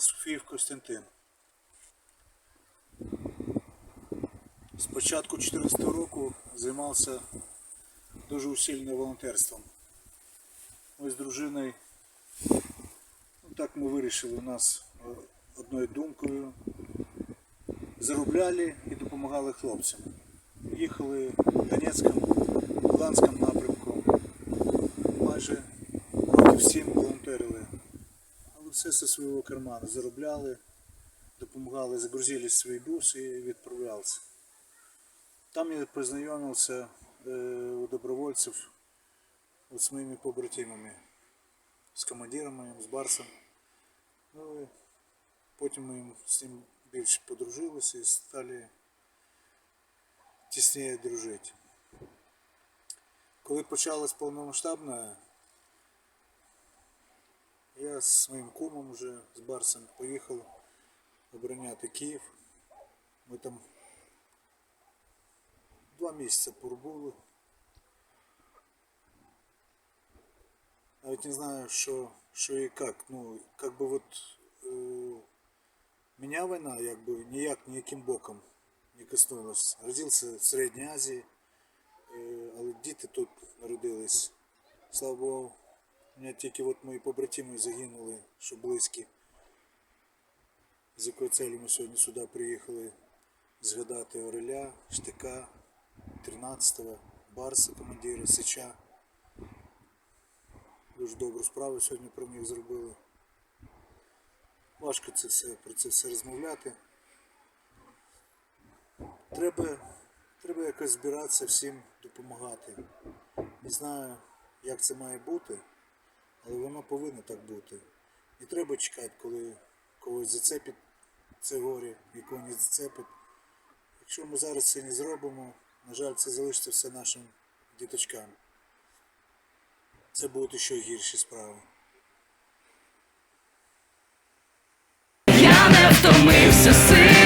Софіїв Костянтин. З початку 2014 року займався дуже усильним волонтерством. Ми з дружиною, ну так ми вирішили у нас е, одною думкою. Заробляли і допомагали хлопцям. Їхали в Донецькому, напрямку. Майже років сім волонтерили. Все зі свого карману заробляли, допомагали, загрузили свій бус і відправлялися. Там я познайомився е, у добровольців от з моїми побратимами, з командиром з Барсом. Ну, і потім ми з ним більше подружилися і стали тісніше дружити. Коли почалась повномасштабна, я з своїм кумом вже з Барсом поїхав обороняти Київ. Ми там два місяці пробули. Навіть не знаю, що, що і як. Ну, как би вот э, меня война як би ніяк ніяким боком не коснулась. Родився в Середній Азії, е, але діти тут народились. Слава Богу, У мене тільки от мої побратими загинули, що близькі. З якою целью ми сьогодні сюди приїхали згадати Ореля, Штика, 13-го, Барса, командира, Сича. Дуже добру справу сьогодні про них зробили. Важко це все, про це все розмовляти. Треба, треба якось збиратися всім допомагати. Не знаю, як це має бути, але воно повинно так бути. Не треба чекати, коли когось зацепить це горе, якого не зацепить. Якщо ми зараз це не зробимо, на жаль, це залишиться все нашим діточкам. Це будуть ще гірші справи. Я не втомився, сили